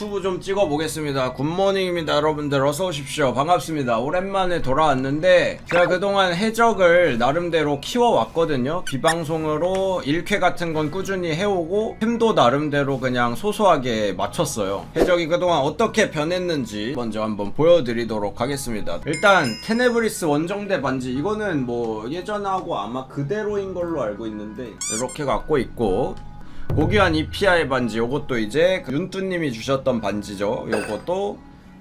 유튜브 좀 찍어 보겠습니다. 굿모닝입니다, 여러분들 어서 오십시오. 반갑습니다. 오랜만에 돌아왔는데 제가 그동안 해적을 나름대로 키워 왔거든요. 비방송으로 1회 같은 건 꾸준히 해오고 템도 나름대로 그냥 소소하게 맞췄어요. 해적이 그동안 어떻게 변했는지 먼저 한번 보여드리도록 하겠습니다. 일단 테네브리스 원정대 반지 이거는 뭐 예전하고 아마 그대로인 걸로 알고 있는데 이렇게 갖고 있고 고귀한 이피아의 반지 요것도 이제 그 윤뚜님이 주셨던 반지죠. 요것도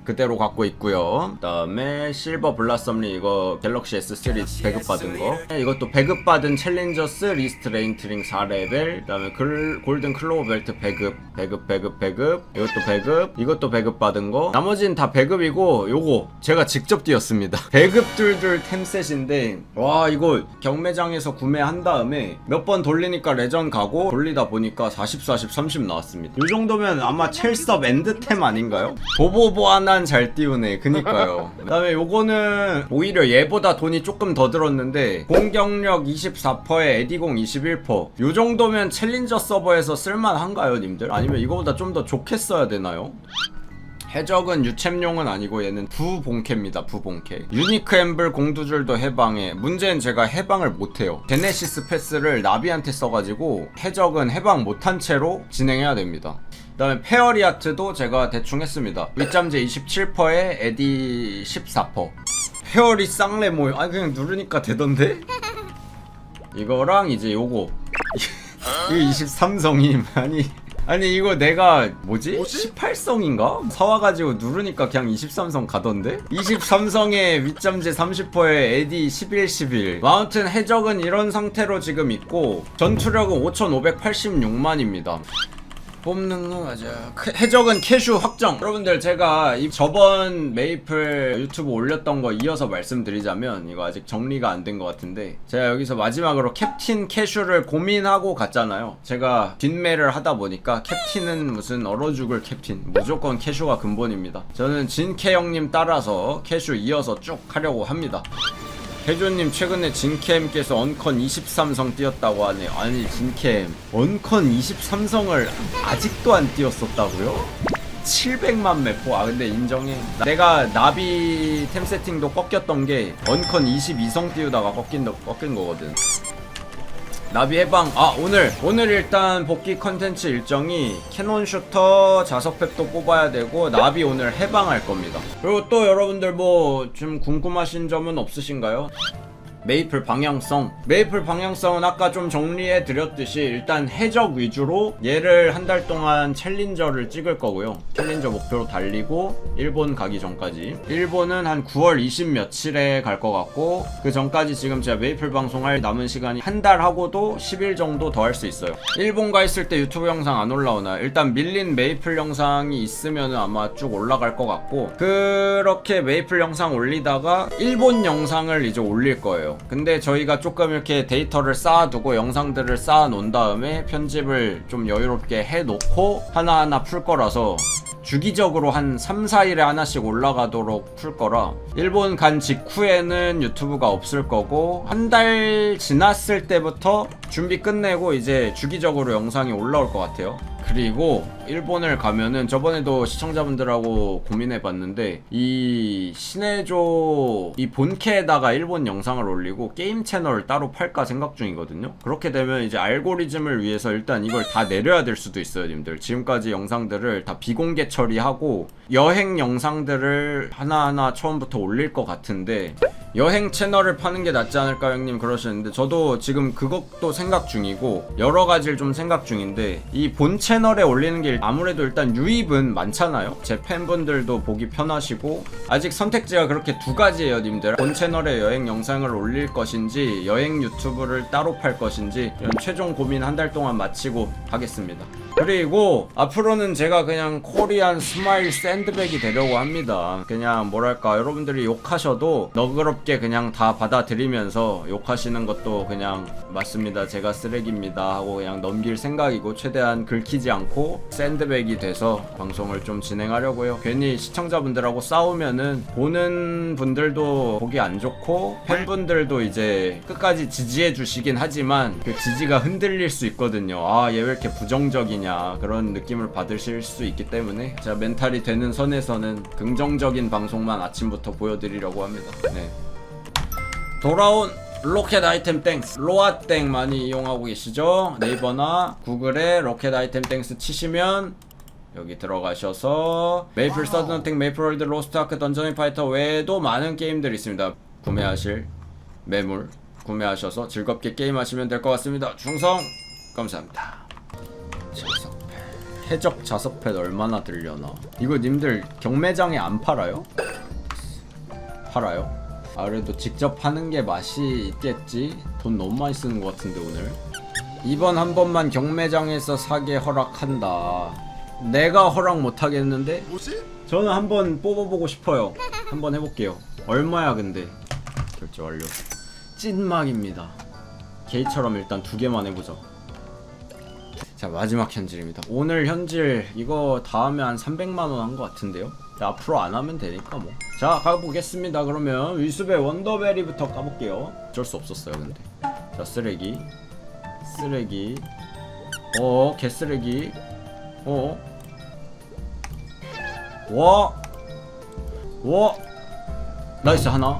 그대로 갖고 있고요. 그 다음에 실버 블라썸리 이거 갤럭시 S3 배급 받은 거. 이것도 배급 받은 챌린저스 리스트 레인트링 4레벨 그 다음에 글, 골든 클로우 벨트 배급 배급 배급 배급. 이것도 배급 이것도 배급 받은 거. 나머지는 다 배급이고 요거 제가 직접 뛰었습니다. 배급 둘둘 템셋인데 와 이거 경매장에서 구매한 다음에 몇 번 돌리니까 레전 가고 돌리다 보니까 40 40 30 나왔습니다. 이 정도면 아마 첼섭 엔드템 아닌가요? 보보보아 난잘 띄우네 그니까요 그 다음에 요거는 오히려 얘보다 돈이 조금 더 들었는데 공격력 24%에 에디공 21%. 요 정도면 챌린저 서버에서 쓸만한가요, 님들? 아니면 이거보다 좀 더 좋게 써야 되나요? 해적은 유챔용은 아니고 얘는 부본캐입니다 부본캐 유니크 엠블 공두줄도 해방해 문제는 제가 해방을 못해요 제네시스 패스를 나비한테 써가지고 해적은 해방 못한 채로 진행해야 됩니다 그 다음에 페어리아트도 제가 대충 했습니다 윗잠재 27%에 에디 14% 페어리 쌍레 모요 아니 그냥 누르니까 되던데? 이거랑 이제 요거 이거 23성임 아니 아니 이거 내가 뭐지? 18성인가? 사와가지고 누르니까 그냥 23성 가던데? 23성에 윗잠재 30%에 에디 11, 11 마운튼 해적은 이런 상태로 지금 있고 전투력은 5586만입니다 뽑는 거 맞아. 크- 해적은 캐슈 확정. 여러분들 제가 이 저번 메이플 유튜브 올렸던 거 이어서 말씀드리자면 이거 아직 정리가 안 된 것 같은데 제가 여기서 마지막으로 캡틴 캐슈를 고민하고 갔잖아요. 제가 뒷매를 하다 보니까 캡틴은 무슨 얼어 죽을 캡틴 무조건 캐슈가 근본입니다. 저는 진캐 형님 따라서 캐슈 이어서 쭉 하려고 합니다. 해조님 최근에 진캠께서 언컨 23성 뛰었다고 하네요. 아니 진캠 언컨 23성을 아직도 안 뛰었었다고요? 700만 매포 아 근데 인정해 내가 나비 템 세팅도 꺾였던 게 언컨 22성 띄우다가 꺾인, 꺾인 거거든 나비 해방 아 오늘 오늘 일단 복귀 컨텐츠 일정이 캐논 슈터 자석팩도 뽑아야 되고 나비 오늘 해방할 겁니다 그리고 또 여러분들 뭐 좀 궁금하신 점은 없으신가요? 메이플 방향성. 메이플 방향성은 아까 좀 정리해 드렸듯이 일단 해적 위주로 얘를 한 달 동안 챌린저를 찍을 거고요. 챌린저 목표로 달리고 일본 가기 전까지. 일본은 한 9월 20 며칠에 갈 것 같고 그 전까지 지금 제가 메이플 방송할 남은 시간이 한 달 하고도 10일 정도 더 할 수 있어요. 일본 가 있을 때 유튜브 영상 안 올라오나? 일단 밀린 메이플 영상이 있으면 아마 쭉 올라갈 것 같고 그렇게 메이플 영상 올리다가 일본 영상을 이제 올릴 거예요 근데 저희가 조금 이렇게 데이터를 쌓아두고 영상들을 쌓아 놓은 다음에 편집을 좀 여유롭게 해놓고 하나하나 풀 거라서 주기적으로 한 3, 4일에 하나씩 올라가도록 풀 거라. 일본 간 직후에는 유튜브가 없을 거고 한 달 지났을 때부터 준비 끝내고 이제 주기적으로 영상이 올라올 것 같아요 그리고 일본을 가면은 저번에도 시청자분들하고 고민해 봤는데 이 신해조 이 본캐에다가 일본 영상을 올리고 게임 채널을 따로 팔까 생각 중이거든요. 그렇게 되면 이제 알고리즘을 위해서 일단 이걸 다 내려야 될 수도 있어요, 님들. 지금까지 영상들을 다 비공개 처리하고 여행 영상들을 하나하나 처음부터 올릴 것 같은데 여행 채널을 파는 게 낫지 않을까 형님 그러시는데 저도 지금 그것도 생각 중이고 여러 가지를 좀 생각 중인데 이 본 채널에 올리는 게 아무래도 일단 유입은 많잖아요. 제 팬분들도 보기 편하시고 아직 선택지가 그렇게 두 가지예요 님들. 본 채널에 여행 영상을 올릴 것인지 여행 유튜브를 따로 팔 것인지 이런 최종 고민 한 달 동안 마치고 하겠습니다. 그리고 앞으로는 제가 그냥 코리안 스마일 샌드백이 되려고 합니다. 그냥 뭐랄까 여러분들이 욕하셔도 너그럽 가볍게 그냥 다 받아들이면서 욕하시는 것도 그냥 맞습니다. 제가 쓰레기입니다 하고 그냥 넘길 생각이고 최대한 긁히지 않고 샌드백이 돼서 방송을 좀 진행하려고요. 괜히 시청자분들하고 싸우면은 보는 분들도 보기 안 좋고 팬분들도 이제 끝까지 지지해 주시긴 하지만 그 지지가 흔들릴 수 있거든요. 아, 얘 왜 이렇게 부정적이냐 그런 느낌을 받으실 수 있기 때문에 제가 멘탈이 되는 선에서는 긍정적인 방송만 아침부터 보여드리려고 합니다. 네. 돌아온 로켓 아이템 땡스 로아 땡 많이 이용하고 계시죠? 네이버나 구글에 로켓 아이템 땡스 치시면 여기 들어가셔서 메이플 서든어택, 메이플 월드, 로스트아크, 던전앤 파이터 외에도 많은 게임들이 있습니다. 구매하실 매물 구매하셔서 즐겁게 게임하시면 될 것 같습니다. 충성 감사합니다. 자석패 해적 자석패 얼마나 들려나? 이거 님들 경매장에 안 팔아요? 팔아요? 아 그래도 직접 하는 게 맛이 있겠지? 돈 너무 많이 쓰는 것 같은데 오늘. 이번 한 번만 경매장에서 사게 허락한다. 내가 허락 못 하겠는데? 뭐지? 저는 한 번 뽑아보고 싶어요. 한 번 해볼게요. 얼마야 근데? 결제 완료. 찐막입니다. 게이처럼 일단 두 개만 해보자 자 마지막 현질입니다 오늘 현질 이거 다음에 한 300만원 한 것 같은데요 자, 앞으로 안 하면 되니까 뭐 자 가보겠습니다 그러면 위습의 원더베리부터 까볼게요 어쩔 수 없었어요 근데 자 쓰레기 쓰레기 어 개쓰레기 어 와. 와. 나이스 하나.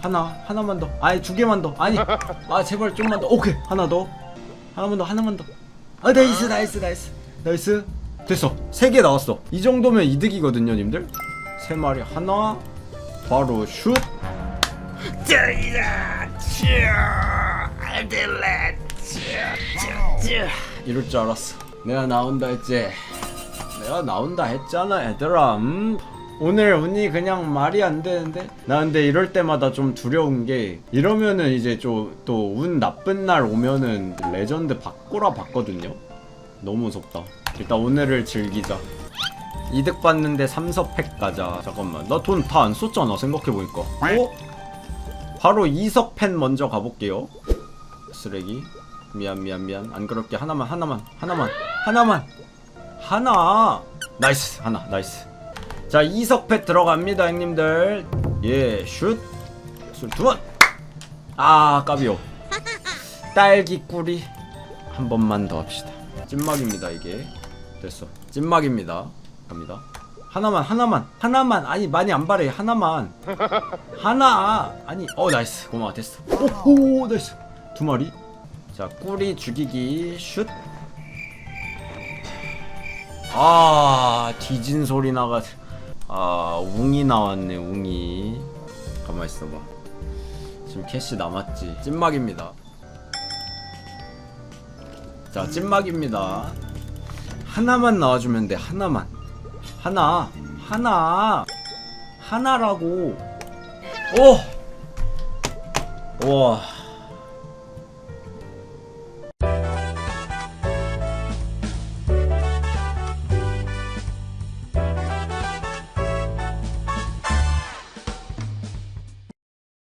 하나. 하나만 더. 아니 두 개만 더. 아니. 아 제발 좀만 더. 오케이. 하나 더. 하나만 더. 하나만 더. 아 나이스 나이스 나이스. 나이스. 됐어. 세개 나왔어. 이 정도면 이득이거든요, 님들. 세 마리 하나. 바로 슛. 이럴 줄 알았어. 내가 나온다 했지. 내가 나온다 했잖아 얘들아 음? 오늘 운이 그냥 말이 안 되는데? 나 근데 이럴 때마다 좀 두려운 게 이러면은 이제 좀 또 운 나쁜 날 오면은 레전드 바꾸라 봤거든요. 너무 무섭다. 일단 오늘을 즐기자. 이득 받는데 3서팩 가자. 잠깐만. 나 돈 다 안 썼잖아 생각해보니까. 어? 바로 2석펜 먼저 가볼게요. 쓰레기. 미안 미안 미안. 안 그럴게. 하나만 하나만 하나만 하나만. 하나! 나이스 하나. 나이스 자 이석패 들어갑니다 형님들. 예슛두번 아 까비오 딸기 꿀이 한 번만 더 합시다. 찐막입니다 이게. 됐어. 찐막입니다. 갑니다. 하나만 하나만 하나만. 아니 많이 안 바래 하나만. 하나. 아니 어 나이스. 고마워 됐어. 오호 나이스 두 마리. 자 꿀이 죽이기 슛. 아 뒤진 소리 나가 아 웅이 나왔네 웅이. 가만 있어봐. 지금 캐시 남았지? 찐막입니다. 자 찐막입니다. 하나만 나와주면 돼 하나만. 하나 하나. 하나라고. 오! 와